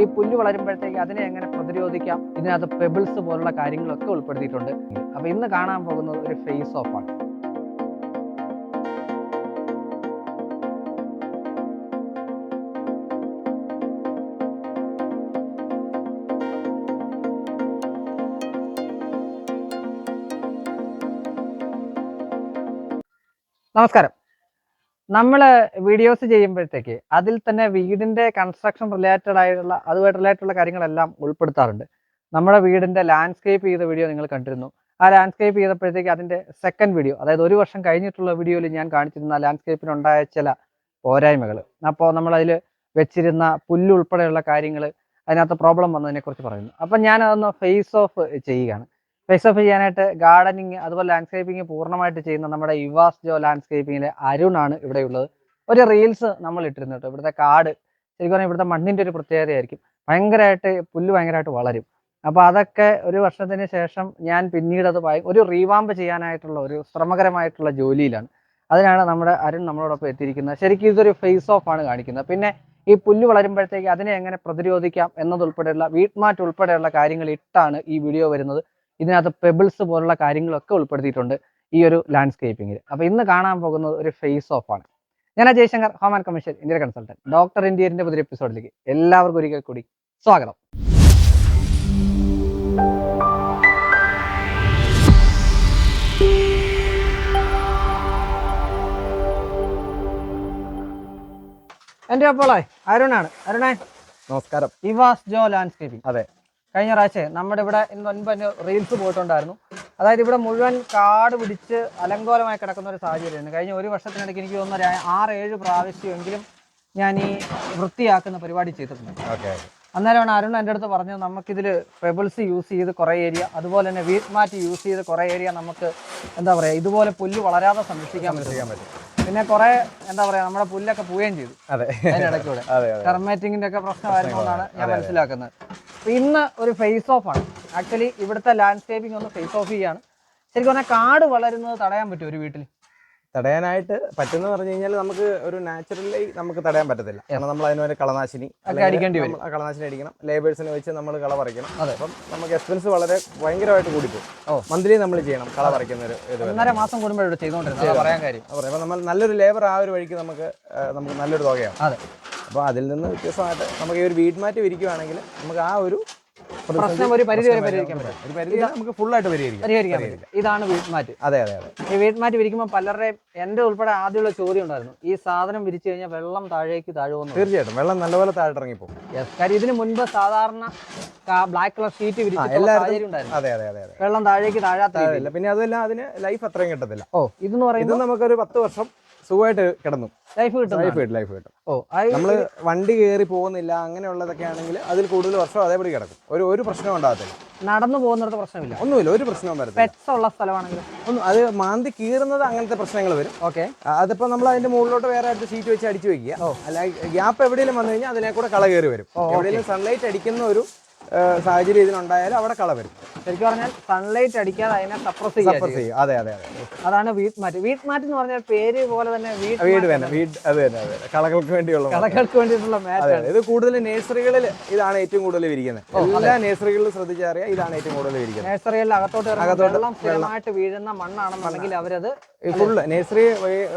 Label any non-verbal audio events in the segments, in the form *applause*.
ഈ പുല്ല് വളരുമ്പോഴത്തേക്ക് അതിനെ എങ്ങനെ പ്രതിരോധിക്കാം? ഇതിനകത്ത് പെബിൾസ് പോലുള്ള കാര്യങ്ങളൊക്കെ ഉൾപ്പെടുത്തിയിട്ടുണ്ട്. അപ്പൊ ഇന്ന് കാണാൻ പോകുന്നത് ഒരു ഫേസ് ഓഫ് ആണ്. നമസ്കാരം. നമ്മൾ വീഡിയോസ് ചെയ്യുമ്പോഴത്തേക്ക് അതിൽ തന്നെ വീടിന്റെ കൺസ്ട്രക്ഷൻ റിലേറ്റഡ് ആയിട്ടുള്ള അതുമായിട്ട് റിലേറ്റഡുള്ള കാര്യങ്ങളെല്ലാം ഉൾപ്പെടുത്താറുണ്ട്. നമ്മുടെ വീടിന്റെ ലാൻഡ്സ്കേപ്പ് ചെയ്ത വീഡിയോ നിങ്ങൾ കണ്ടിരുന്നു. ആ ലാൻഡ്സ്കേപ്പ് ചെയ്തപ്പോഴത്തേക്ക് അതിന്റെ സെക്കൻഡ് വീഡിയോ അതായത് ഒരു വർഷം കഴിഞ്ഞിട്ടുള്ള വീഡിയോയിൽ ഞാൻ കാണിച്ചിരുന്ന ലാൻഡ്സ്കേപ്പിനുണ്ടായ ചില പോരായ്മകൾ അപ്പോൾ നമ്മൾ അതിൽ വെച്ചിരുന്ന പുല്ലുൾപ്പെടെയുള്ള കാര്യങ്ങൾ അതിനകത്ത് പ്രോബ്ലം വന്നതിനെക്കുറിച്ച് പറയുന്നു. അപ്പം ഞാനതൊന്ന് ഫേസ് ഓഫ് ചെയ്യുകയാണ്. ഫേസ് ഓഫ് ചെയ്യാനായിട്ട് ഗാർഡനിങ് അതുപോലെ ലാൻഡ്സ്കേപ്പിംഗ് പൂർണമായിട്ട് ചെയ്യുന്ന നമ്മുടെ യുവാസ് ജോ ലാൻഡ്സ്കേപ്പിംഗിലെ അരുണാണ് ഇവിടെയുള്ളത് ഒരു റീൽസ് നമ്മൾ ഇട്ടിരുന്നു കേട്ടോ. ഇവിടുത്തെ കാട് ശരിക്കും പറഞ്ഞാൽ ഇവിടുത്തെ മണ്ണിന്റെ ഒരു പ്രത്യേകതയായിരിക്കും ഭയങ്കരമായിട്ട് പുല്ല് ഭയങ്കരമായിട്ട് വളരും. അപ്പോൾ അതൊക്കെ ഒരു വർഷത്തിന് ശേഷം ഞാൻ പിന്നീട് അത് ഒരു റീവാമ്പ് ചെയ്യാനായിട്ടുള്ള ഒരു ശ്രമകരമായിട്ടുള്ള ജോലിയിലാണ്. അതിനാണ് നമ്മുടെ അരുൺ നമ്മളോടൊപ്പം എത്തിയിരിക്കുന്നത്. ശരിക്കും ഇതൊരു ഫേസ് ഓഫ് ആണ് കാണിക്കുന്നത്. പിന്നെ ഈ പുല്ല് വളരുമ്പോഴത്തേക്ക് അതിനെ എങ്ങനെ പ്രതിരോധിക്കാം എന്നതുൾപ്പെടെയുള്ള വീട്ട്മാറ്റ് ഉൾപ്പെടെയുള്ള കാര്യങ്ങൾ ഇട്ടാണ് ഈ വീഡിയോ വരുന്നത്. ഇതിനകത്ത് പെബിൾസ് പോലുള്ള കാര്യങ്ങളൊക്കെ ഉൾപ്പെടുത്തിയിട്ടുണ്ട് ഈ ഒരു ലാൻഡ്സ്കേപ്പിംഗിൽ അപ്പോൾ ഇന്ന് കാണാൻ പോകുന്നത് ഒരു ഫേസ് ഓഫ് ആണ്. ഞാൻ Jayashankar Shankar home and commission India consultant doctor ഇന്ത്യന്റെ പുതിയ എപ്പിസോഡിലേക്ക് എല്ലാവർക്കും ഒരിക്കൽ കൂടി സ്വാഗതം. എന്റെ അപ്പോളായി അരുണാണ്. അരുണേ. നമസ്കാരം. ഇവാസ് ജോ ലാൻഡ്സ്കേപ്പിംഗ് അതെ. കഴിഞ്ഞ പ്രാവശ്യം നമ്മുടെ ഇവിടെ ഇന്ന് മുൻപ് റീൽസ് പോയിട്ടുണ്ടായിരുന്നു. അതായത് ഇവിടെ മുഴുവൻ കാട് പിടിച്ച് അലങ്കോലമായി കിടക്കുന്ന ഒരു സാഹചര്യമായിരുന്നു. കഴിഞ്ഞ ഒരു വർഷത്തിനിടയ്ക്ക് എനിക്ക് തോന്നുന്ന ഒരു ആറ് ഏഴ് പ്രാവശ്യമെങ്കിലും ഞാൻ ഈ വൃത്തിയാക്കുന്ന പരിപാടി ചെയ്തിട്ടുണ്ട്. ഓക്കെ. അന്നേരമാണ് അരുൺ എന്റെ അടുത്ത് പറഞ്ഞത് നമുക്കിതിൽ പെബിൾസ് യൂസ് ചെയ്ത് കുറേ ഏരിയ അതുപോലെ തന്നെ വീറ്റ് മാറ്റ് യൂസ് ചെയ്ത് കുറേ ഏരിയ നമുക്ക് എന്താ പറയുക ഇതുപോലെ പുല്ല് വളരാതെ സംരക്ഷിക്കാൻ പറ്റും. പിന്നെ കുറേ എന്താ പറയുക നമ്മുടെ പുല്ലൊക്കെ പോവുകയും ചെയ്തു. അതെ. അതിനിടയ്ക്കൂടെ. ടെർമേറ്റിങ്ങിന്റെ ഒക്കെ പ്രശ്നമായിരുന്നു എന്നാണ് ഞാൻ മനസ്സിലാക്കുന്നത്. ഇന്ന് ഒരു ഫേസ് ഓഫ് ആണ്. ആക്ച്വലി ഇവിടുത്തെ ലാൻഡ്സ്കേപ്പിംഗ് ഒന്ന് ഫേസ് ഓഫ് ചെയ്യാണ്. ശരിക്കും പറഞ്ഞാൽ കാട് വളരുന്നത് തടയാൻ പറ്റുമോ ഒരു വീട്ടിൽ തടയാനായിട്ട് പറ്റുന്ന പറഞ്ഞു കഴിഞ്ഞാൽ നമുക്ക് ഒരു നാച്ചുറലി നമുക്ക് തടയാൻ പറ്റത്തില്ല. കാരണം നമ്മൾ അതിന് ഒരു കളനാശിനി അടിക്കേണ്ടി വരും. കളനാശിനി അടിക്കണം. ലേബേഴ്സിനെ വെച്ച് നമ്മൾ കള പറിക്കണം. അതെ. അപ്പം നമുക്ക് എക്സ്പെൻസ് വളരെ ഭയങ്കരമായിട്ട് കൂടിപ്പോകും. ഓ. മന്ത്ലി നമ്മൾ ചെയ്യണം കള പറിക്കുന്ന ഒരു ഒന്നര മാസം കൂടുമ്പോഴും ചെയ്തുകൊണ്ടിരുന്നത്. പറയാൻ കാര്യം. അപ്പോൾ അപ്പം നമ്മൾ നല്ലൊരു ലേബർ ആ ഒരു വഴിക്ക് നമുക്ക് നമുക്ക് നല്ലൊരു തുകയാണ്. അതെ. അപ്പോൾ അതിൽ നിന്ന് വ്യത്യസ്തമായിട്ട് നമുക്ക് ഈ ഒരു വീട് മാറ്റ് വിരിക്കുവാണെങ്കിൽ നമുക്ക് ആ ഒരു പ്രശ്നം ഒരു പരിധി വരെ പരിഹരിക്കാൻ പറ്റും. ഒരു പരിധി നമുക്ക് ഫുള്ളായിട്ട് പരിഹരിക്കാം. പരിഹരിക്കാൻ പറ്റില്ല ഇതാണ് വീട്ടുമാറ്റ്. അതെ അതെ അതെ. ഈ വീട്ടുമാറ്റ് വിരിക്കുമ്പോൾ പലരുടെയും എന്റെ ഉൾപ്പെടെ ആദ്യമുള്ള ചോദ്യം ഉണ്ടായിരുന്നു. ഈ സാധനം വിരിച്ചു കഴിഞ്ഞാൽ വെള്ളം താഴേക്ക് താഴുമെന്ന് തീർച്ചയായിട്ടും. വെള്ളം നല്ലപോലെ താഴെ ഇറങ്ങിപ്പോ യെസ് കാര്യം ഇതിന് മുൻപ് സാധാരണ ബ്ലാക്ക് കളർ ഷീറ്റ് അതെ അതെ അതെ വെള്ളം താഴേക്ക് താഴാത്ത പിന്നെ അതല്ല അതിന് ലൈഫ് അത്രയും കിട്ടത്തില്ല. ഓ ഇതെന്ന് പറയുന്നത് നമുക്കൊരു പത്ത് വർഷം സുഖമായിട്ട് കിടന്നു. ലൈഫ് കിട്ടും ലൈഫ് കിട്ടും ലൈഫ് കിട്ടും. ഓ നമ്മൾ വണ്ടി കയറി പോകുന്നില്ല അങ്ങനെയുള്ളതൊക്കെ ആണെങ്കിൽ അതിൽ കൂടുതൽ വർഷം അതേപടി കിടക്കും. ഒരു ഒരു പ്രശ്നം ഉണ്ടാകത്തില്ല. നടന്നു പോകുന്നിടത്ത് പ്രശ്നമില്ല. ഒന്നുമില്ല ഒരു പ്രശ്നവും വരത്തില്ല. പെറ്റ്സ് ഉള്ള സ്ഥലമാണെങ്കിലും. ഒന്നും അത് മാന്തി കീറുന്നത് അങ്ങനത്തെ പ്രശ്നങ്ങൾ വരും. ഓക്കെ അതിപ്പോ നമ്മൾ അതിന്റെ മുകളിലോട്ട് വേറെ അടുത്ത് സീറ്റ് വെച്ച് അടിച്ചു വെക്കുക. അല്ല ഗ്യാപ്പ് എവിടെയെങ്കിലും വന്നു കഴിഞ്ഞാൽ അതിനെ കൂടെ കള കയറി വരും. എവിടെയെങ്കിലും സൺലൈറ്റ് അടിക്കുന്ന ഒരു സാഹചര്യം ഇതിനുണ്ടായാൽ അവിടെ കള വരും. ശരിക്കും പറഞ്ഞാൽ സൺലൈറ്റ് അടിക്കാതെ അതിനെ സപ്രസ് സപ്രസ് ചെയ്യും. അതെ അതെ അതെ. അതാണ് വീട്ട് മാറ്റ്. വീട്ട് മാറ്റ് എന്ന് പറഞ്ഞാൽ പേര് പോലെ തന്നെ വീട് വീട് തന്നെ വീട് അത് തന്നെ അതെ കളകൾക്ക് വേണ്ടിയുള്ള. കളകൾക്ക് വേണ്ടിയിട്ടുള്ള ഇത് കൂടുതൽ നേഴ്സറികളിൽ ഇതാണ് ഏറ്റവും കൂടുതൽ വിരിക്കുന്നത് എല്ലാ നേഴ്സറികളിലും ശ്രദ്ധിച്ചറിയാം ഇതാണ് ഏറ്റവും കൂടുതൽ വിരിക്കുന്നത് നഴ്സറികളിൽ അകത്തോട്ട് അകത്തോട്ട് സ്ഥിരമായിട്ട് വീഴുന്ന മണ്ണാണെന്നുണ്ടെങ്കിൽ അവരത് ഫുള്ള് നേഴ്സറി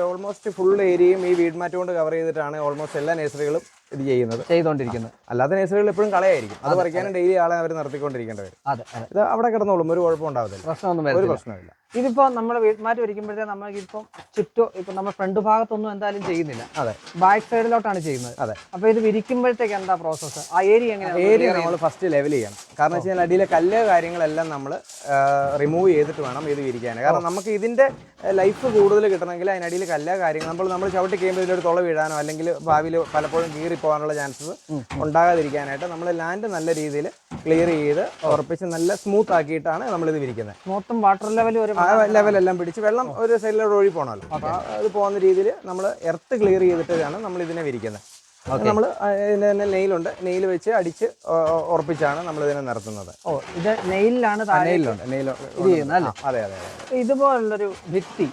ഓൾമോസ്റ്റ് ഫുൾ ഏരിയയും ഈ വീട് മാറ്റ് കൊണ്ട് കവർ ചെയ്തിട്ടാണ് ഓൾമോസ്റ്റ് എല്ലാ നേഴ്സറികളും ഇത് ചെയ്യുന്നത്. ചെയ്തുകൊണ്ടിരിക്കുന്നത് അല്ലാതെ നേഴ്സറികൾ എപ്പോഴും കളയായിരിക്കും. അത് പറിക്കാനും ഡെയിലി ആളെ അവർ നിർത്തിക്കൊണ്ടിരിക്കേണ്ടി വരും. അതെ അതെ. ഇത് അവിടെ കിടന്നോളും. ഒരു കുഴപ്പമുണ്ടാവില്ല ഉണ്ടാവത്തില്ല. പ്രശ്നമൊന്നും ഒരു പ്രശ്നമില്ല ഇതിപ്പോ നമ്മൾ വീട്ടുമാറ്റ് ഒരിക്കുമ്പോഴത്തേ ഇപ്പം ചുറ്റോ ഇപ്പൊ നമ്മൾ ഫ്രണ്ട് ഭാഗത്തൊന്നും എന്തായാലും ചെയ്യുന്നില്ല. അതെ. ബാക്ക് സൈഡിലോട്ടാണ് ചെയ്യുന്നത്. അതെ. അപ്പൊ ഇത് വിരിക്കുമ്പോഴത്തേക്ക് എന്താ പ്രോസസ്സ് ആ ഏരിയ എങ്ങനെയാണ് ഏരിയ നമ്മൾ ഫസ്റ്റ് ലെവൽ ചെയ്യണം. കാരണം വെച്ച് കഴിഞ്ഞാൽ അടിയിലെ കല്ല് കാര്യങ്ങളെല്ലാം നമ്മൾ റിമൂവ് ചെയ്തിട്ട് വേണം ഇത് വിരിക്കാൻ കാരണം നമുക്ക് ഇതിന്റെ ലൈഫ് കൂടുതൽ കിട്ടണമെങ്കിൽ അതിനടിയിൽ കല്ല് കാര്യങ്ങൾ നമ്മൾ നമ്മൾ ചവിട്ടി കഴിയുമ്പോൾ ഇതിലൊരു തുള വീഴാനോ അല്ലെങ്കിൽ ഭാവിയിൽ പലപ്പോഴും കീറി പോകാനുള്ള ചാൻസസ് ഉണ്ടാകാതിരിക്കാനായിട്ട് നമ്മൾ ലാൻഡ് നല്ല രീതിയിൽ ക്ലിയർ ചെയ്ത് ഉറപ്പിച്ച് നല്ല സ്മൂത്ത് ആക്കിയിട്ടാണ് നമ്മൾ ഇത് വിരിക്കുന്നത്. മൊത്തം വാട്ടർ ലെവൽ ഒരു ലെവൽ എല്ലാം പിടിച്ച് വെള്ളം ഒരു സൈഡിലോട്ട് ഒഴുകി പോകണമല്ലോ അപ്പോൾ അത് പോകുന്ന രീതിയിൽ നമ്മൾ എർത്ത് ക്ലിയർ ചെയ്തിട്ടാണ് നമ്മൾ ഇതിനെ വിരിക്കുന്നത്. നമ്മൾ ഇതിന്റെ തന്നെ നെയിലുണ്ട്. നെയിൽ വെച്ച് അടിച്ച് ഉറപ്പിച്ചാണ് നമ്മൾ ഇതിനെ നിർത്തുന്നത്. ഓ ഇത് നെയിലാണ് നെയിലുണ്ട് നെയിൽ? അതെ അതെ ഇതുപോലുള്ളൊരു ഭിത്തി.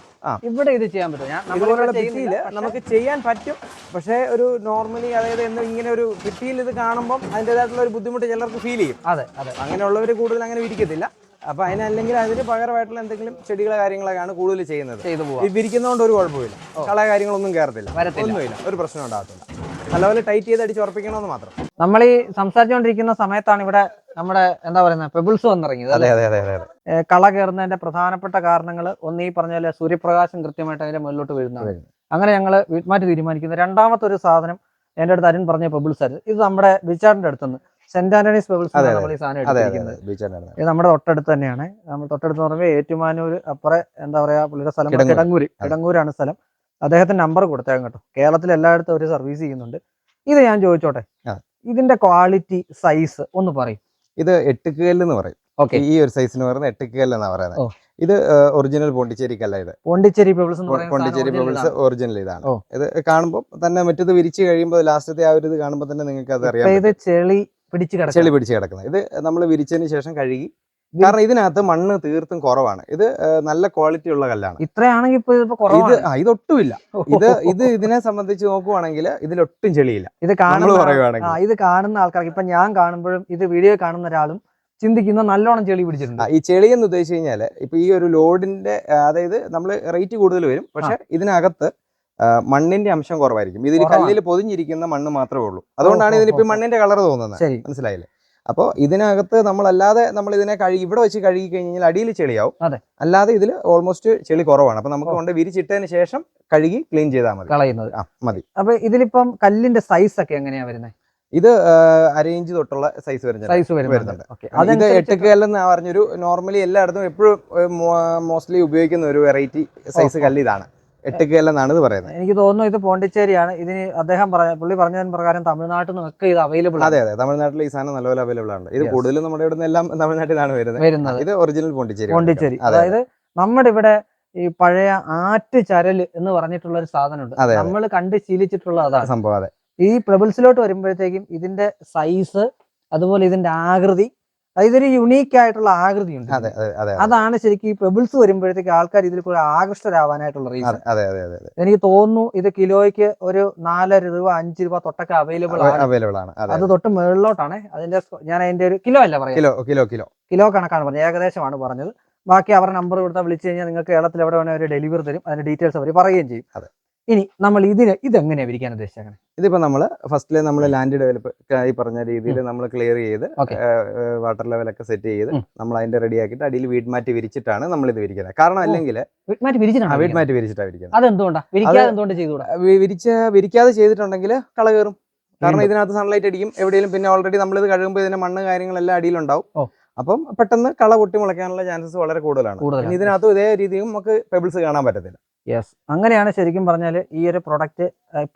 ഇവിടെ ഇത് ചെയ്യാൻ പറ്റും. ഇതുപോലുള്ള ഭിത്തിയിൽ നമുക്ക് ചെയ്യാൻ പറ്റും. പക്ഷേ ഒരു നോർമലി അതായത് എന്ന് ഇങ്ങനെ ഒരു ഭിത്തിയിൽ ഇത് കാണുമ്പോൾ അതിന്റെതായിട്ടുള്ള ഒരു ബുദ്ധിമുട്ട് ചിലർക്ക് ഫീൽ ചെയ്യും. അതെ അതെ. അങ്ങനെയുള്ളവർ കൂടുതൽ അങ്ങനെ വിരിക്കത്തില്ല അപ്പൊ അതിനല്ലെങ്കിൽ അതിന് പകരമായിട്ടുള്ള എന്തെങ്കിലും ചെടികളെ കാര്യങ്ങളൊക്കെയാണ് കൂടുതൽ ചെയ്യുന്നത്. ഇത് വിരിക്കുന്നതുകൊണ്ട് ഒരു കുഴപ്പമില്ല കള കാര്യങ്ങളൊന്നും കയറത്തില്ല. ഒന്നുമില്ല. ഒരു പ്രശ്നം ഉണ്ടാകത്തില്ല. നല്ലപോലെ ടൈറ്റ് ചെയ്ത് അടിച്ച് ഉറപ്പിക്കണമെന്ന് മാത്രം. നമ്മൾ ഈ സംസാരിച്ചുകൊണ്ടിരിക്കുന്ന സമയത്താണ് ഇവിടെ നമ്മുടെ എന്താ പറയുന്നത് പെബിൾസ് വന്നിറങ്ങിയത്. അതെ അതെ അതെ അതെ കള കയറുന്നതിന്റെ പ്രധാനപ്പെട്ട കാരണങ്ങൾ ഒന്ന് ഈ പറഞ്ഞ പോലെ സൂര്യപ്രകാശം കൃത്യമായിട്ട് അതിന്റെ മുകളിലോട്ട് വീഴുന്നതാണ്. അങ്ങനെ ഞങ്ങൾ വീട്ടുമാറ്റി തീരുമാനിക്കുന്നത് രണ്ടാമത്തെ ഒരു സാധനം എന്റെ അടുത്ത് അരുൺ പറഞ്ഞ പെബിൾസ് ആയിരുന്നു. ഇത് നമ്മുടെ ബിച്ചാറിന്റെ അടുത്തുനിന്ന്. സെന്റ് ആന്റണീസ് പെബിൾസ് അതെ, നമ്മൾ ഈ സാധനം എടുത്തിരിക്കുന്നത്. ഇത് നമ്മുടെ തൊട്ടടുത്ത് തന്നെയാണ്. നമ്മൾ തൊട്ടടുത്ത് പറയുമ്പോൾ ഏറ്റുമാനൂർ അപ്പുറം എന്താ പറയാ പുള്ളിയുടെ സ്ഥലം. കിടങ്ങൂര്. കിടങ്ങൂരാണ് സ്ഥലം. അദ്ദേഹത്തിന്റെ നമ്പർ കൊടുത്തേക്കാം കേട്ടോ. കേരളത്തിൽ എല്ലായിടത്തും ഒരു സർവീസ് ചെയ്യുന്നുണ്ട്. ഇത് ഞാൻ ചോദിച്ചോട്ടെ? ഇതിന്റെ ക്വാളിറ്റി സൈസ് ഒന്ന് പറയും. ഇത് എട്ടുകല്ല് എന്ന് പറയും. ഓക്കെ ഈ ഒരു സൈസിന് പറയുന്നത് എട്ടുകല്ല് എന്നാ പറയുന്നത്. ഇത് ഒറിജിനൽ പോണ്ടിച്ചേരി കല്ല ഇത്. പോണ്ടിച്ചേരി പെബിൾസ് പോണ്ടിച്ചേരി സാധനം ഒറിജിനൽ ഇതാണ്. ഇത് കാണുമ്പോൾ തന്നെ മറ്റത് വിരിച്ചു കഴിയുമ്പോൾ ലാസ്റ്റത്തെ ആ ഒരു ഇത് കാണുമ്പോൾ തന്നെ നിങ്ങൾക്ക് അത് അറിയാം ചെളി പിടിച്ച് ചെളി പിടിച്ച് കിടക്കുന്നത് ഇത് നമ്മൾ വിരിച്ചതിന് ശേഷം കഴുകി കാരണം ഇതിനകത്ത് മണ്ണ് തീർത്തും കുറവാണ്. ഇത് നല്ല ക്വാളിറ്റി ഉള്ള കല്ലാണ്. ഇത്രയാണെങ്കിൽ ഇത് ഇതൊട്ടുമില്ല. ഇത് *laughs* ഇത് ഇതിനെ സംബന്ധിച്ച് നോക്കുവാണെങ്കിൽ ഇതിലൊട്ടും ചെളിയില്ല. ഇത് കാണുന്ന ഇത് കാണുന്ന ആൾക്കാർക്ക് ഇപ്പൊ ഞാൻ കാണുമ്പോഴും ഇത് വീഡിയോ കാണുന്ന ഒരാളും ചിന്തിക്കുന്ന നല്ലോണം ചെളി പിടിച്ചിട്ടുണ്ട്. ഈ ചെളി എന്ന് ഉദ്ദേശിച്ചു കഴിഞ്ഞാൽ ഇപ്പൊ ഈ ഒരു ലോഡിന്റെ അതായത് നമ്മൾ റേറ്റ് കൂടുതൽ വരും. പക്ഷെ ഇതിനകത്ത് മണ്ണിന്റെ അംശം കുറവായിരിക്കും. ഇതിൽ കല്ലിൽ പൊതിഞ്ഞിരിക്കുന്ന മണ്ണ് മാത്രമേ ഉള്ളൂ. അതുകൊണ്ടാണ് ഇതിന് ഇപ്പൊ ഇതിനിപ്പോ മണ്ണിന്റെ കളർ തോന്നുന്നത്. മനസ്സിലായില്ലേ? അപ്പോൾ ഇതിനകത്ത് നമ്മളല്ലാതെ നമ്മൾ ഇതിനെ കഴുകി ഇവിടെ വെച്ച് കഴുകി കഴിഞ്ഞാൽ അടിയിൽ ചെളിയാവും. അല്ലാതെ ഇതിൽ ഓൾമോസ്റ്റ് ചെളി കുറവാണ്. അപ്പൊ നമുക്ക്. കൊണ്ട് വിരിച്ചിട്ടതിന് ശേഷം കഴുകി ക്ലീൻ ചെയ്താൽ മതി. കളയുന്നത്. ആ മതി. അപ്പൊ ഇതിലിപ്പം കല്ലിന്റെ സൈസ് ഒക്കെ എങ്ങനെയാ വരുന്നത് ഇത് അരയിഞ്ച് തൊട്ടുള്ള സൈസ് വരുന്നത് സൈസ് വരുന്നുണ്ട്. ഇത് എട്ടുകല്ലെന്ന് പറഞ്ഞൊരു നോർമലി എല്ലായിടത്തും എപ്പോഴും മോസ്റ്റ്ലി ഉപയോഗിക്കുന്ന ഒരു വെറൈറ്റി സൈസ് കല്ല് ഇതാണ്. എട്ടുകല്ലെന്നാണ് ഇത് പറയുന്നത്. എനിക്ക് തോന്നുന്നു ഇത് പോണ്ടിച്ചേരിയാണ്. ഇതിന് അദ്ദേഹം പറഞ്ഞ പുള്ളി പറഞ്ഞതിന് പ്രകാരം തമിഴ്നാട്ടിൽ നിന്നൊക്കെ ഇത് അവൈലബിൾ അതെ അതെ. തമിഴ്നാട്ടിൽ ഈ സാധനം നല്ലപോലെ അവൈലബിൾ ആണ്. ഇത് കൂടുതലും നമ്മുടെ ഇവിടെ എല്ലാം തമിഴ്നാട്ടിൽ നിന്നാണ് വരുന്നത്. ഇത് ഒറിജിനൽ പോണ്ടിച്ചേരി പോണ്ടിച്ചേരി. അതായത് നമ്മുടെ ഇവിടെ ഈ പഴയ ആറ്റ് ചരൽ എന്ന് പറഞ്ഞിട്ടുള്ള ഒരു സാധനമുണ്ട്. നമ്മൾ കണ്ട് ശീലിച്ചിട്ടുള്ള അതാണ്. സംഭവം അതെ. ഈ പ്രബിൾസിലോട്ട് വരുമ്പോഴത്തേക്കും ഇതിന്റെ സൈസ് അതുപോലെ ഇതിന്റെ ആകൃതി ഇതൊരു യുണീക്ക് ആയിട്ടുള്ള ആകൃതിയുണ്ട് അതെ അതെ അതെ അതാണ് ശരിക്കും ഈ പെബിൾസ് വരുമ്പോഴത്തേക്ക് ആൾക്കാർ ഇതിൽ കൂടെ ആകൃഷ്ടരാവാനായിട്ടുള്ള റീസൺ അതെ അതെ അതെ എനിക്ക് തോന്നുന്നു ഇത് കിലോയ്ക്ക് ഒരു നാലര രൂപ അഞ്ച് രൂപ തൊട്ടൊക്കെ അവൈലബിൾ ആണ്. അവൈലബിൾ ആണ്. അത് തൊട്ട് മുകളിലോട്ടാണ് അതിന്റെ ഞാൻ അതിന്റെ ഒരു കിലോ അല്ല പറയാം. Kilo kilo kilo. കിലോ കണക്കാണ് പറഞ്ഞത്. ഏകദേശമാണ് പറഞ്ഞത്. ബാക്കി അവരുടെ നമ്പർ കൊടുത്താൽ വിളിച്ചു കഴിഞ്ഞാൽ നിങ്ങൾക്ക് കേരളത്തിൽ എവിടെ വേണമെങ്കിൽ ഒരു ഡെലിവറി തരും. അതിന്റെ ഡീറ്റെയിൽസ് അവർ പറയുകയും ചെയ്യും. അതെ. ഇനി നമ്മൾ ഇതിന് ഇതെങ്ങനെയാണ് വിരിക്കാൻ ഉദ്ദേശിച്ചത് ഇതിപ്പോ നമ്മൾ ഫസ്റ്റിൽ നമ്മൾ ലാൻഡ് ഡെവലപ്പ് ഈ പറഞ്ഞ രീതിയിൽ നമ്മൾ ക്ലിയർ ചെയ്ത് വാട്ടർ ലെവലൊക്കെ സെറ്റ് ചെയ്ത് നമ്മൾ അതിന്റെ റെഡി ആക്കിയിട്ട് അടിയിൽ വീട് മാറ്റി വിരിച്ചിട്ടാണ് നമ്മൾ ഇത് വിരിക്കുന്നത്. കാരണം അല്ലെങ്കിൽ മാറ്റി വിരിച്ചിട്ടാണ് വീട് മാറ്റി വിരിച്ചിട്ടാണ് വിരിക്കുന്നത്. അതെന്തുകൊണ്ടാണ് വിരിക്കാതെ എന്തുകൊണ്ട് ചെയ്തുകൂടാ? വിരിച്ച വിരിക്കാതെ ചെയ്തിട്ടുണ്ടെങ്കിൽ കള കയറും. കാരണം ഇതിനകത്ത് സൺലൈറ്റ് അടിക്കും. എവിടെയെങ്കിലും പിന്നെ ഓൾറെഡി നമ്മൾ ഇത് കഴുകുമ്പോൾ ഇതിന്റെ മണ്ണ് കാര്യങ്ങളെല്ലാം അടിയിലുണ്ടാവും. ഉണ്ടാവും അപ്പം പെട്ടെന്ന് കള പൊട്ടി മുളയ്ക്കാനുള്ള ചാൻസസ് വളരെ കൂടുതലാണ്. കൂടുതലാണ്. ഇതിനകത്ത് ഇതേ രീതിയും നമുക്ക് പെബിൾസ് കാണാൻ പറ്റത്തില്ല. യെസ് അങ്ങനെയാണ് ശരിക്കും പറഞ്ഞാൽ ഈ ഒരു പ്രൊഡക്റ്റ്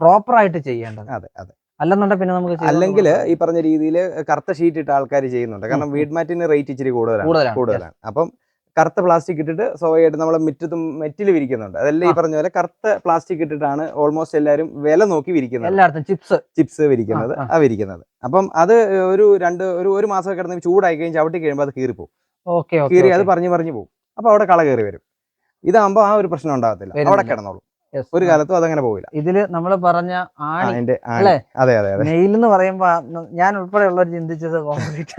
പ്രോപ്പർ ആയിട്ട് ചെയ്യേണ്ടത്. അതെ അതെ. അല്ലെന്നുണ്ടെങ്കിൽ പിന്നെ നമുക്ക് അല്ലെങ്കിൽ ഈ പറഞ്ഞ രീതിയിൽ കറുത്ത ഷീറ്റ് ഇട്ട ആൾക്കാർ ചെയ്യുന്നുണ്ട്. കാരണം വീഡ്മാറ്റിന് റേറ്റ് ഇച്ചിരി കൂടുതലാണ്. കൂടുതലാണ് അപ്പം കറുത്ത പ്ലാസ്റ്റിക് ഇട്ടിട്ട് സ്വാഭാവികമായിട്ട് നമ്മൾ മിറ്റത്തും മെറ്റിൽ വിരിക്കുന്നുണ്ട്. അതെല്ലാം ഈ പറഞ്ഞ പോലെ കറുത്ത പ്ലാസ്റ്റിക് ഇട്ടിട്ടാണ് ഓൾമോസ്റ്റ് എല്ലാവരും വില നോക്കി വിരിക്കുന്നത്. എല്ലായിടത്തും ചിപ്സ് ചിപ്സ് വിരിക്കുന്നത് ആ, വിരിക്കുന്നത്. അപ്പം അത് ഒരു രണ്ട് ഒരു ഒരു മാസം കിടന്ന് ചൂടായി കഴിഞ്ഞ് ചവിട്ടി കഴിയുമ്പോൾ അത് കീറിപ്പോവും. ഓക്കെ കീറി അത് പറഞ്ഞു പറഞ്ഞു പോകും അപ്പൊ അവിടെ കള കയറി വരും. ഇതാകുമ്പോൾ ആ ഒരു പ്രശ്നം ഉണ്ടാകത്തില്ല. അവിടെ. കിടന്നോളൂ. ഒരു കാലത്തും അതങ്ങനെ പോവില്ല. ഇതിൽ നമ്മൾ പറഞ്ഞ ആണിന്റെ ആണി? അതെ അതെ അതെ. നെയിൽ എന്ന് പറയുമ്പോ ഞാൻ ഉൾപ്പെടെയുള്ളവർ ചിന്തിച്ചത് കോൺക്രീറ്റ്.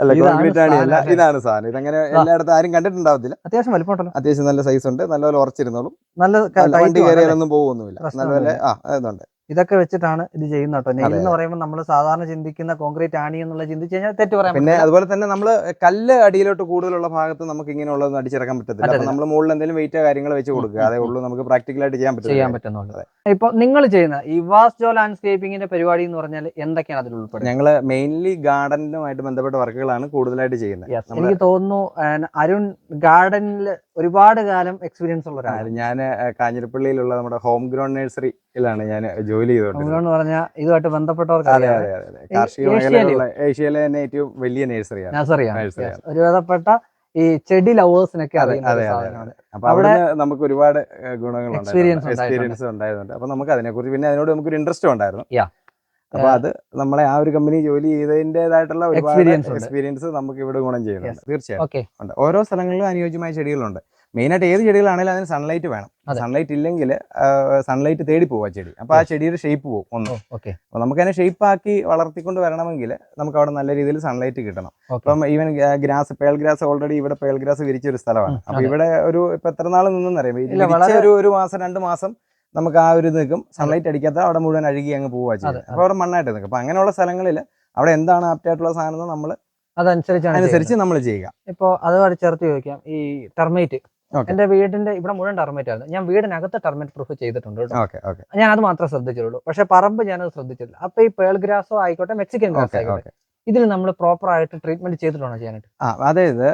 അല്ല കോൺക്രീറ്റ് ആണിയല്ല. ഇതാണ് സാധനം. ഇതങ്ങനെ എല്ലായിടത്തും ആരും കണ്ടിട്ടുണ്ടാവത്തില്ല. അത്യാവശ്യം വലിപ്പമുണ്ടല്ലോ. അത്യാവശ്യം നല്ല സൈസ് ഉണ്ട്. നല്ലപോലെ ഉറച്ചിരുന്നോളും. നല്ല വണ്ടി? കയറിയാലൊന്നും പോകുന്നില്ല നല്ലപോലെ ആ അതുണ്ട് ഇതൊക്കെ വെച്ചിട്ടാണ് ഇത് ചെയ്യുന്നത് കേട്ടോ. നെയിൽ എന്ന് പറയുമ്പോൾ നമ്മൾ സാധാരണ ചിന്തിക്കുന്ന കോൺക്രീറ്റ് ആണി എന്നുള്ള ചിന്തിച്ചു കഴിഞ്ഞാൽ തെറ്റ് പറയാം പിന്നെ അതുപോലെ തന്നെ നമ്മൾ കല്ല് അടിയിലോട്ട് കൂടുതലുള്ള ഭാഗത്ത് നമുക്ക് ഇങ്ങനെയുള്ളതൊന്നും അടിച്ചിറക്കാൻ പറ്റത്തില്ല. നമ്മൾ മുകളിൽ എന്തെങ്കിലും വെയിറ്റ് കാര്യങ്ങൾ വെച്ച് കൊടുക്കുക. അതേ ഉള്ളൂ നമുക്ക് പ്രാക്ടിക്കലായിട്ട് ചെയ്യാൻ ചെയ്യാൻ പറ്റില്ല ഇപ്പൊ നിങ്ങൾ ചെയ്യുന്ന ഈ വാസ്ജോ ലാൻഡ്സ്കേപ്പിംഗിന്റെ പരിപാടി എന്ന് പറഞ്ഞാൽ എന്തൊക്കെയാണ് അതിൽ ഉൾപ്പെടുന്നത്? ഞങ്ങൾ മെയിൻലി ഗാർഡനുമായിട്ട് ബന്ധപ്പെട്ട വർക്കുകളാണ് കൂടുതലായിട്ട് ചെയ്യുന്നത്. എനിക്ക് തോന്നുന്നു അരുൺ ഗാർഡനിൽ ഒരുപാട് കാലം എക്സ്പീരിയൻസ് ഉള്ള ഒരാളാണ്. ഞാൻ കാഞ്ഞിരപ്പള്ളിയിലുള്ള നമ്മുടെ ഹോം ഗ്രൗണ്ട് നഴ്സറിയിലാണ് ഞാൻ ജോലി ചെയ്തോണ്ട് പറഞ്ഞാൽ ഇതുമായിട്ട് ബന്ധപ്പെട്ടവർക്ക് കാർഷിക മേഖലയിലുള്ള ഏഷ്യയിലെ തന്നെ ഏറ്റവും വലിയ നഴ്സറിയാണ്. നഴ്സറിയാണ്. നഴ്സറിയാണ്. ഒരുവിധപ്പെട്ട ഈ ചെടി ലവേഴ്സിനൊക്കെ അറിയുന്ന അവിടെ നമുക്ക് ഒരുപാട് ഗുണങ്ങൾ എക്സ്പീരിയൻസ് ഉണ്ടായതുകൊണ്ട് അപ്പൊ നമുക്ക് അതിനെക്കുറിച്ച് പിന്നെ അതിനോട് നമുക്ക് ഒരു ഇൻട്രസ്റ്റ് ഉണ്ടായിരുന്നു. അപ്പൊ അത് നമ്മളെ ആ ഒരു കമ്പനി ജോലി ചെയ്തതിന്റെതായിട്ടുള്ള Experience ഉണ്ട്. എക്സ്പീരിയൻസ് നമുക്ക് ഇവിടെ ഗുണം ചെയ്യുന്നുണ്ട്. തീർച്ചയായും ഓരോ സ്ഥലങ്ങളിലും അനുയോജ്യമായ ചെടികളുണ്ട്. മെയിനായിട്ട് ഏത് ചെടികളാണെങ്കിലും അതിന് സൺലൈറ്റ് വേണം. സൺലൈറ്റ് ഇല്ലെങ്കിൽ സൺലൈറ്റ് തേടി പോകും ആ ചെടി. അപ്പൊ ആ ചെടിയുടെ ഷേപ്പ് പോകും ഒന്ന്. ഓക്കെ. അപ്പൊ നമുക്ക് അതിനെ ഷേപ്പ് ആക്കി വളർത്തിക്കൊണ്ട് വരണമെങ്കിൽ നമുക്ക് അവിടെ നല്ല രീതിയിൽ സൺലൈറ്റ് കിട്ടണം. അപ്പം even grass pearl grass already ഇവിടെ പേൾ ഗ്രാസ് വിരിച്ച ഒരു സ്ഥലമാണ്. അപ്പൊ ഇവിടെ ഒരു ഇപ്പൊ എത്ര നാൾ നിന്നും അറിയാം? വളരെ- ഒരു ഒരു മാസം രണ്ട് മാസം നമുക്ക് ആ ഒരു നിൽക്കും. സൺലൈറ്റ് അടിക്കാത്ത അവിടെ മുഴുവൻ അഴുകി അങ്ങ് പോവാ അതെ, ചെയ്യും അപ്പൊ അവിടെ മണ്ണായിട്ട് നിൽക്കും. അപ്പൊ അങ്ങനെയുള്ള സ്ഥലങ്ങളിൽ അവിടെ എന്താണ് ആപ്റ്റ് ആയിട്ടുള്ള സാധനം നമ്മൾ അതനുസരിച്ചാണ് അനുസരിച്ച് നമ്മൾ ചെയ്യുക. ഇപ്പോൾ അതുമായിട്ട് ചേർത്ത് ചോദിക്കാം. ഈ ടെർമേറ്റ്. എന്റെ വീടിന്റെ ഇവിടെ മുഴുവൻ ടെർമേറ്റ് ആയിരുന്നു. ഞാൻ വീടിനകത്ത് ടെർമേറ്റ് പ്രൂഫ് ചെയ്തിട്ടുണ്ട് കേട്ടോ. ഞാൻ അത് മാത്രമേ ശ്രദ്ധിച്ചുള്ളൂ പക്ഷെ പറമ്പ് ഞാനത് ശ്രദ്ധിച്ചില്ല അപ്പൊ ഈ പേൾ ഗ്രാസോ ആയിക്കോട്ടെ മെക്സിക്കൻ ഗ്രാസോ ആയിക്കോട്ടെ. ഇതിൽ നമ്മൾ പ്രോപ്പർ ആയിട്ട് ട്രീറ്റ്മെന്റ് ചെയ്തിട്ടാണോ ചെയ്യാനായിട്ട്? ആ അതായത്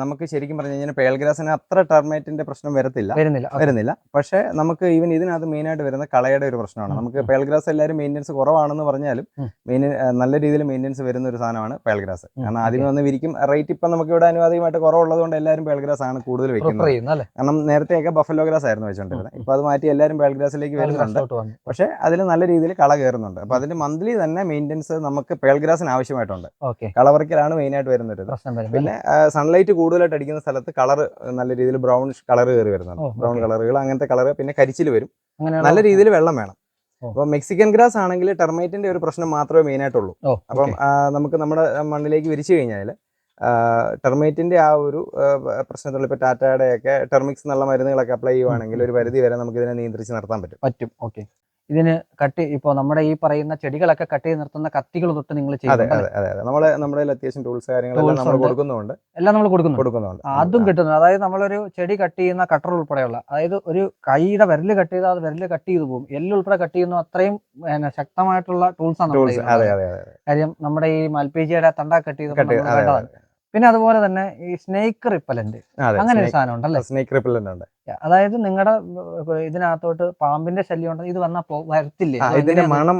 നമുക്ക് ശരിക്കും പറഞ്ഞു കഴിഞ്ഞാൽ പേൽഗ്രാസിന് അത്ര ടെർമേറ്റിന്റെ പ്രശ്നം വരത്തില്ല. വരുന്നില്ല. വരുന്നില്ല. പക്ഷേ നമുക്ക് ഈവൻ ഇതിനകത്ത് മെയിൻ ആയിട്ട് വരുന്ന കളയുടെ ഒരു പ്രശ്നമാണ്. നമുക്ക് പേൽഗ്രാസ് എല്ലാവരും മെയിന്റെനൻസ് കുറവാണെന്ന് പറഞ്ഞാലും. മെയിൻ നല്ല രീതിയിൽ മെയിന്റെനൻസ് വരുന്ന ഒരു സാധനമാണ് പേൽഗ്രാസ് കാരണം ആദ്യം വന്ന് വിരിക്കും റേറ്റ് ഇപ്പം നമുക്ക് ഇവിടെ അനുവാദികമായിട്ട് കുറവുള്ളത് കൊണ്ട് എല്ലാവരും പേൽഗ്രാസ് ആണ് കൂടുതൽ വെക്കുന്നത്. കാരണം നേരത്തെയൊക്കെ ബഫലോ ഗ്രാസ് ആയിരുന്നു വെച്ചോണ്ടിരുന്നത്. ഇപ്പൊ അത് മാറ്റി എല്ലാവരും പേൽഗ്രാസിലേക്ക് വരുന്നുണ്ട്. പക്ഷേ അതിൽ നല്ല രീതിയിൽ കള കയറുന്നുണ്ട്. അപ്പൊ അതിന്റെ മന്ത്ലി തന്നെ മെയിന്റെനൻസ് നമുക്ക് പേൽഗ്രാസിന് ആവശ്യമായിട്ടുണ്ട്. ഓക്കെ. കളവറിക്കലാണ് മെയിൻ ആയിട്ട് വരുന്നത് പിന്നെ സൺലൈറ്റ് കൂടുതലായിട്ട് അടിക്കുന്ന സ്ഥലത്ത് കളർ നല്ല രീതിയിൽ ബ്രൗൺ കളർ കയറി വരുന്നുണ്ട്. ബ്രൗൺ. കളറുകൾ അങ്ങനത്തെ കളർ പിന്നെ കരിച്ചിൽ വരും. നല്ല രീതിയിൽ വെള്ളം വേണം. അപ്പൊ മെക്സിക്കൻ ഗ്രാസ് ആണെങ്കിൽ ടെർമൈറ്റിന്റെ ഒരു പ്രശ്നം മാത്രമേ മെയിൻ ആയിട്ടുള്ളൂ. അപ്പം നമുക്ക് നമ്മുടെ മണ്ണിലേക്ക് വിരിച്ചു കഴിഞ്ഞാൽ ടെർമൈറ്റിന്റെ ആ ഒരു പ്രശ്നത്തിലുള്ള ഇപ്പൊ ടാറ്റയുടെ ഒക്കെ ടെർമിക്സ് എന്നുള്ള മരുന്നുകളൊക്കെ അപ്ലൈ ചെയ്യുവാണെങ്കിൽ ഒരു പരിധി വരെ നമുക്ക് ഇതിനെ നിയന്ത്രിച്ച് നടത്താൻ പറ്റും. പറ്റും. ഓക്കെ. ഇതിന് കട്ട് ഇപ്പോൾ നമ്മുടെ ഈ പറയുന്ന ചെടികളൊക്കെ കട്ട് ചെയ്ത് നിർത്തുന്ന കത്തികൾ തൊട്ട് നിങ്ങൾ അതെ അതെ അതെ അതെ. നമ്മൾ നമ്മുടെ കയ്യിൽ അത്യാവശ്യം ടൂൾസ് കാര്യങ്ങളെല്ലാം Tools നമ്മൾ ഉണ്ട്. കൊടുക്കുന്നുണ്ട്. എല്ലാം നമ്മൾ കൊടുക്കുന്നു കൊടുക്കുന്നുണ്ട്. ആ, അതും കിട്ടുന്നു. അതായത് നമ്മളൊരു ചെടി കട്ട് ചെയ്യുന്ന കട്ടർ ഉൾപ്പെടെയുള്ള അതായത് ഒരു കൈയുടെ വിരൽ കട്ട് ചെയ്താൽ അത് വിരൽ കട്ട് ചെയ്ത് പോകും. എല്ലുൾപ്പെടെ കട്ട് ചെയ്യുന്ന അത്രയും ശക്തമായിട്ടുള്ള ടൂൾസ് ആണ് നമ്മുടെ ടൂൾസ് കയ്യിലുള്ളത്. അതെ അതെ അതെ കാര്യം നമ്മുടെ ഈ മൽപേജിയുടെ തണ്ട കട്ട് ചെയ്ത് പിന്നെ അതുപോലെ തന്നെ ഈ സ്നേക്ക് റിപ്പലന്റ് അങ്ങനെ ഒരു സാധനം ഉണ്ടല്ലേ? സ്നേക്ക് റിപ്പലന്റ് ഉണ്ട്. അതായത് നിങ്ങളുടെ ഇതിനകത്തോട്ട് പാമ്പിന്റെ ശല്യം ഉണ്ടെങ്കിൽ ഇത് വന്നാൽ വരത്തില്ലേ? ഇതിന്റെ മണം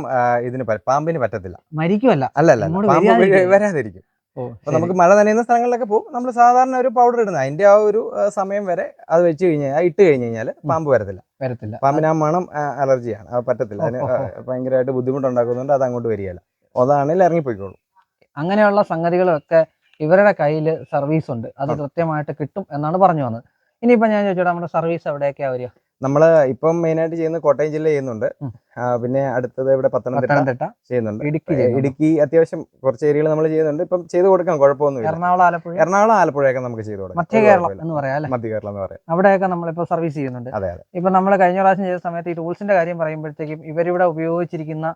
ഇതിന് പാമ്പിന് പറ്റത്തില്ല. മരിക്കുമല്ല അല്ല അല്ല അല്ല. ഇങ്ങോട്ട് പാമ്പ് വരാതിരിക്കും. ഓ, അപ്പൊ നമുക്ക് മഴ നനയുന്ന സ്ഥലങ്ങളിലൊക്കെ പോകും. നമ്മൾ സാധാരണ ഒരു പൗഡർ ഇടുന്നത്. അതിന്റെ ആ ഒരു സമയം വരെ അത് വെച്ച് കഴിഞ്ഞാൽ ഇട്ട് കഴിഞ്ഞ് കഴിഞ്ഞാൽ പാമ്പ് വരത്തില്ല. വരത്തില്ല. പാമ്പിന് ആ മണം അലർജിയാണ്. അത് പറ്റത്തില്ല. അതിന് ഭയങ്കരമായിട്ട് ബുദ്ധിമുട്ടുണ്ടാക്കുന്നുണ്ട്. അത് അങ്ങോട്ട് വരികയില്ല. അതാണെങ്കിൽ ഇറങ്ങിപ്പോയിക്കോളൂ. അങ്ങനെയുള്ള സംഗതികളൊക്കെ ഇവരുടെ കയ്യിൽ സർവീസ് ഉണ്ട്. അത്. കൃത്യമായിട്ട് കിട്ടും എന്നാണ് പറഞ്ഞു വന്നത്. ഇനിയിപ്പോ ഞാൻ ചോദിച്ചോ നമ്മുടെ സർവീസ് എവിടെയൊക്കെയാ വരിക? നമ്മൾ ഇപ്പം മെയിനായിട്ട് ചെയ്യുന്നത് കോട്ടയം ജില്ല ചെയ്യുന്നുണ്ട്. പിന്നെ അടുത്തത് ഇവിടെ പത്തനംതിട്ട ചെയ്യുന്നുണ്ട്. ഇടുക്കി ഇടുക്കി അത്യാവശ്യം കുറച്ച് ഏരിയകൾ നമ്മൾ ചെയ്യുന്നുണ്ട്. ഇപ്പം ചെയ്തു കൊടുക്കാം കുഴപ്പമൊന്നുമില്ല എറണാകുളം ആലപ്പുഴ? എറണാകുളം ആലപ്പുഴയൊക്കെ നമുക്ക് ചെയ്തു കൊടുക്കാം. മധ്യ കേരളം എന്ന് പറയാം മധ്യ കേരളം എന്ന് പറയാം. അവിടെയൊക്കെ നമ്മളിപ്പോ സർവീസ് ചെയ്യുന്നുണ്ട്. അതെ അതെ. ഇപ്പൊ നമ്മൾ കഴിഞ്ഞ പ്രാവശ്യം ചെയ്ത സമയത്ത് ഈ ടൂൾസിന്റെ കാര്യം പറയുമ്പോഴത്തേക്കും ഇവരിവിടെ ഉപയോഗിച്ചിരിക്കുന്ന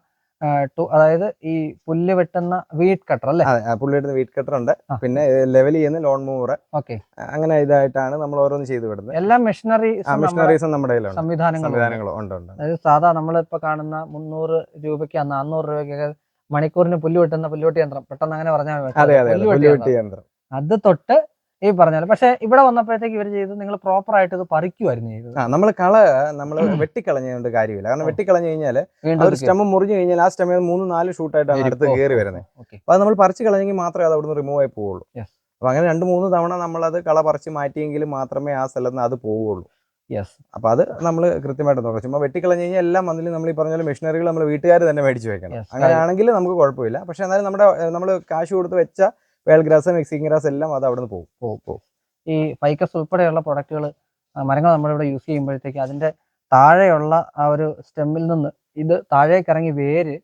അതായത് ഈ പുല്ല് വെട്ടുന്ന വീട്ട് കട്ടർ അല്ലേ? പുല്ല് വെട്ടുന്ന വീട്ട് കട്ടർ ഉണ്ട്. പിന്നെ ലെവൽ ചെയ്യുന്ന ലോൺ മൂവർ ഓക്കെ. അങ്ങനെ ഇതായിട്ടാണ് നമ്മൾ ഓരോന്ന് ചെയ്തു വിടുന്നത്. എല്ലാ മെഷീനറി മെഷീനറീസ് നമ്മുടെ സംവിധാനങ്ങളും ഉണ്ട്. അതായത് സാധാ നമ്മളിപ്പോ കാണുന്ന മുന്നൂറ് രൂപയ്ക്ക് നാന്നൂറ് രൂപയ്ക്കൊക്കെ മണിക്കൂറിന് പുല്ല് വെട്ടുന്ന പുല്ലുവെട്ടി യന്ത്രം. പെട്ടെന്ന് അങ്ങനെ പറഞ്ഞാൽ പുല്ലുവെട്ടി. യന്ത്രം. അത് തൊട്ട് ഈ പറഞ്ഞാൽ പക്ഷെ ഇവിടെ വന്നപ്പോഴത്തേക്ക് ഇവർ ചെയ്ത് നിങ്ങൾ പ്രോപ്പർ ആയിട്ട് ഇത് പറിക്കുമായിരുന്നു ചെയ്തത്. ആ നമ്മൾ കള നമ്മൾ വെട്ടിക്കളഞ്ഞുകൊണ്ട് കാര്യമില്ല. കാരണം. വെട്ടിക്കളഞ്ഞു കഴിഞ്ഞാൽ ഒരു സ്റ്റമ്പ് സ്റ്റെം മുറിഞ്ഞു കഴിഞ്ഞാൽ ആ സ്റ്റെമ്മിൽ മൂന്ന് നാല് ഷൂട്ടായിട്ടാണ് അടുത്ത് കയറി വരുന്നത് അപ്പോൾ അപ്പൊ അത് നമ്മൾ പറിച്ചു കളഞ്ഞെങ്കിൽ മാത്രമേ അത് അവിടുന്ന് റിമൂവ് ആയി പോവുള്ളൂ. അപ്പോൾ അപ്പൊ അങ്ങനെ രണ്ട് മൂന്ന് തവണ നമ്മൾ അത് കള പറിച്ച് മാറ്റിയെങ്കിൽ മാത്രമേ ആ സ്ഥലത്ത് നിന്ന് അത് പോവുള്ളൂ. യെസ് അപ്പൊ അത് നമ്മൾ കൃത്യമായിട്ട് നോക്കണം. ചുമ്മാ വെട്ടിക്കളഞ്ഞു കഴിഞ്ഞാൽ എല്ലാം മന്തിൽ നമ്മൾ ഈ പറഞ്ഞ പോലെ മെഷീനറികൾ നമ്മൾ വീട്ടുകാർ തന്നെ മേടിച്ച് വെക്കണം. അങ്ങനെയാണെങ്കിൽ നമുക്ക് കുഴപ്പമില്ല. പക്ഷെ എന്നാലും നമ്മുടെ നമ്മൾ കാശ് കൊടുത്ത് വെച്ച വേൽ ഗ്രാസ് മെക്സിക്കൻ ഗ്രാസ് എല്ലാം അത് അവിടെ നിന്ന് പോകും. പോകും പോകും. ഈ ഫൈക്കസ് ഉൾപ്പെടെയുള്ള പ്രൊഡക്റ്റുകൾ മരങ്ങൾ നമ്മളിവിടെ യൂസ് ചെയ്യുമ്പോഴത്തേക്ക് അതിന്റെ താഴെയുള്ള ആ ഒരു സ്റ്റെമ്മിൽ നിന്ന് ഇത് താഴേക്ക് ഇറങ്ങി വേര്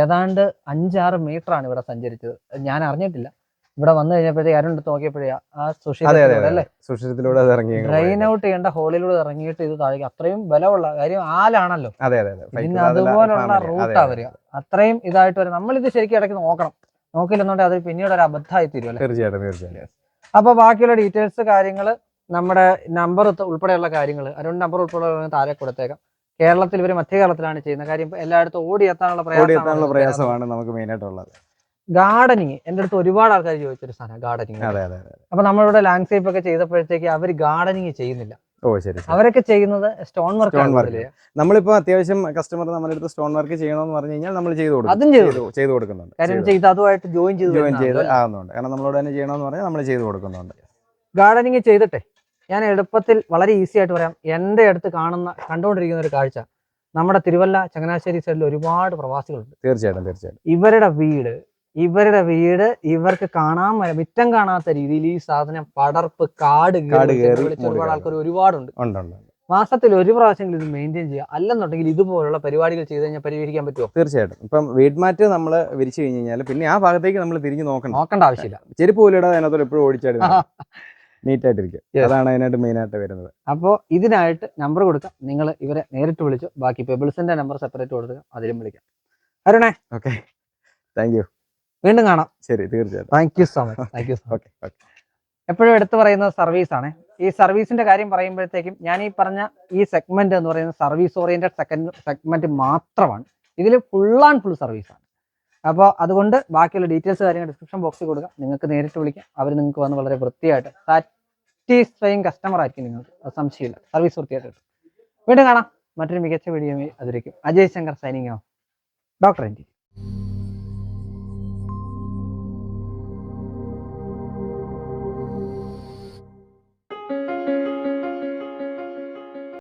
ഏതാണ്ട് അഞ്ചാറ് മീറ്റർ ആണ് ഇവിടെ സഞ്ചരിച്ചത്. ഞാൻ അറിഞ്ഞിട്ടില്ല. ഇവിടെ വന്നു കഴിഞ്ഞപ്പോഴത്തേക്ക് ആരും എടുത്ത് നോക്കിയപ്പോഴേ ആ സുഷിരത്തിലൂടെ ഇറങ്ങി ഡ്രെയിൻ ഔട്ട് ചെയ്യേണ്ട ഹോളിലൂടെ ഇറങ്ങിയിട്ട് ഇത് താഴേക്ക് അത്രയും ബലമുള്ള കാര്യം ആലാണല്ലോ. അതെ അതെ അതെ. പിന്നെ അതുപോലുള്ള റൂട്ടാ. വരിക. അത്രയും ഇതായിട്ട് വരും ഇത് ശരിക്കും ഇടയ്ക്ക് നോക്കണം. നോക്കില്ലെന്നുണ്ടെങ്കിൽ അത് പിന്നീട് ഒരു അബദ്ധമായി തീരും അല്ലേ? തീർച്ചയായിട്ടും തീർച്ചയായിട്ടും. അപ്പൊ ബാക്കിയുള്ള ഡീറ്റെയിൽസ് കാര്യങ്ങൾ നമ്മുടെ നമ്പർ ഉൾപ്പെടെയുള്ള കാര്യങ്ങൾ അരുൺ നമ്പർ ഉൾപ്പെടെയുള്ള താഴെ കൊടുത്തേക്കാം. കേരളത്തിൽ ഇവർ മധ്യ കേരളത്തിലാണ് ചെയ്യുന്നത്. കാര്യം എല്ലായിടത്തും ഓടി എത്താനുള്ള ഓടി പ്രയാസമാണ് നമുക്ക് മെയിൻ ആയിട്ടുള്ളത്. ഗാർഡനിങ് എന്റെ അടുത്ത് ഒരുപാട് ആൾക്കാർ ചോദിച്ചൊരു സാധനം ഗാർഡനിങ് അതെ അതെ അതെ അപ്പൊ നമ്മളിവിടെ ലാൻഡ്സ്കേപ്പ് ഒക്കെ ചെയ്തപ്പോഴത്തേക്ക് അവർ ഗാർഡനിങ് ചെയ്യുന്നില്ല. ഓ ശരി അവരൊക്കെ ചെയ്യുന്നത് സ്റ്റോൺ വർക്ക് സ്റ്റോൺ വർക്ക് നമ്മളിപ്പോ അത്യാവശ്യം കസ്റ്റമർ നമ്മുടെ അടുത്ത് സ്റ്റോൺ വർക്ക് ചെയ്യണമെന്ന് പറഞ്ഞു കഴിഞ്ഞാൽ നമ്മൾ ചെയ്തു കൊടുക്കും. അതും ചെയ്തു കൊടുക്കുന്നുണ്ട്. കാര്യം ചെയ്ത് അതുമായിട്ട് ജോയിൻ ചെയ്ത് ജോയിൻ ചെയ്ത് ആകുന്നുണ്ട് കാരണം നമ്മളോട് തന്നെ ചെയ്യണമെന്ന് പറഞ്ഞാൽ നമ്മൾ ചെയ്തു കൊടുക്കുന്നുണ്ട്. ഗാർഡനിങ് ചെയ്തിട്ടെ. ഞാൻ എളുപ്പത്തിൽ വളരെ ഈസി ആയിട്ട് പറയാം. എന്റെ അടുത്ത് കാണുന്ന കണ്ടുകൊണ്ടിരിക്കുന്ന ഒരു കാഴ്ച. നമ്മുടെ തിരുവല്ല ചങ്ങനാശ്ശേരി സൈഡിൽ ഒരുപാട് പ്രവാസികളുണ്ട്. തീർച്ചയായിട്ടും തീർച്ചയായിട്ടും. ഇവരുടെ വീട് ഇവരുടെ വീട് ഇവർക്ക് കാണാൻ മിറ്റം കാണാത്ത രീതിയിൽ ഈ സാധനം പടർപ്പ് കാട് ഒരുപാട്. ആൾക്കാർ ഒരുപാടുണ്ട്. മാസത്തിൽ ഒരു പ്രാവശ്യമെങ്കിലും ഇത് മെയിന്റെയിൻ ചെയ്യുക. അല്ലെന്നുണ്ടെങ്കിൽ ഇതുപോലുള്ള പരിപാടികൾ ചെയ്ത് കഴിഞ്ഞാൽ പരിഹരിക്കാൻ പറ്റുമോ? തീർച്ചയായിട്ടും. ഇപ്പം വീട്മാറ്റ് നമ്മൾ വിരിച്ചു കഴിഞ്ഞ് കഴിഞ്ഞാൽ പിന്നെ ആ ഭാഗത്തേക്ക് നമ്മൾ തിരിഞ്ഞു നോക്കണം. നോക്കേണ്ട ആവശ്യമില്ല. ചെരുപ്പ് പോലും ഇടാതെ അതിനകത്തോട് എപ്പോഴും ഓടിച്ചാടി *laughs* നീറ്റ് ആയിട്ടിരിക്കും അതാണ് അതിനായിട്ട് മെയിൻ ആയിട്ട് വരുന്നത്. അപ്പോൾ ഇതിനായിട്ട് നമ്പർ കൊടുക്കാം. നിങ്ങൾ ഇവരെ നേരിട്ട് വിളിച്ചു ബാക്കി പെബിൾസിന്റെ നമ്പർ സെപ്പറേറ്റ് കൊടുക്കുക അതിലും വിളിക്കാം. അരുണേ. ഓക്കെ താങ്ക് യു വീണ്ടും കാണാം. ശരി തീർച്ചയായിട്ടും. Thank you so much thank you so much എപ്പോഴും എടുത്തു പറയുന്നത് സർവീസ് ആണ്. ഈ സർവീസിന്റെ കാര്യം പറയുമ്പോഴത്തേക്കും ഞാൻ ഈ പറഞ്ഞ ഈ സെഗ്മെന്റ് എന്ന് പറയുന്ന സർവീസ് ഓറിയന്റഡ് സെക്കൻഡ് സെഗ്മെന്റ് മാത്രമാണ്. ഇതിൽ ഫുൾ ആൻഡ് ഫുൾ സർവീസ് ആണ്. അപ്പോൾ അതുകൊണ്ട് ബാക്കിയുള്ള ഡീറ്റെയിൽസ് കാര്യങ്ങൾ ഡിസ്ക്രിപ്ഷൻ ബോക്സിൽ കൊടുക്കുക നിങ്ങൾക്ക് നേരിട്ട് വിളിക്കാം. അവർ നിങ്ങൾക്ക് വന്ന് വളരെ വൃത്തിയായിട്ട് സാറ്റിസ്ഫൈങ് കസ്റ്റമർ ആയിരിക്കും നിങ്ങൾക്ക്. അത് സംശയമില്ല. സർവീസ് വൃത്തിയായിട്ട് കിട്ടും. വീണ്ടും കാണാം. മറ്റൊരു മികച്ച video അതിരിക്കും Ajay Shankar signing off doctor N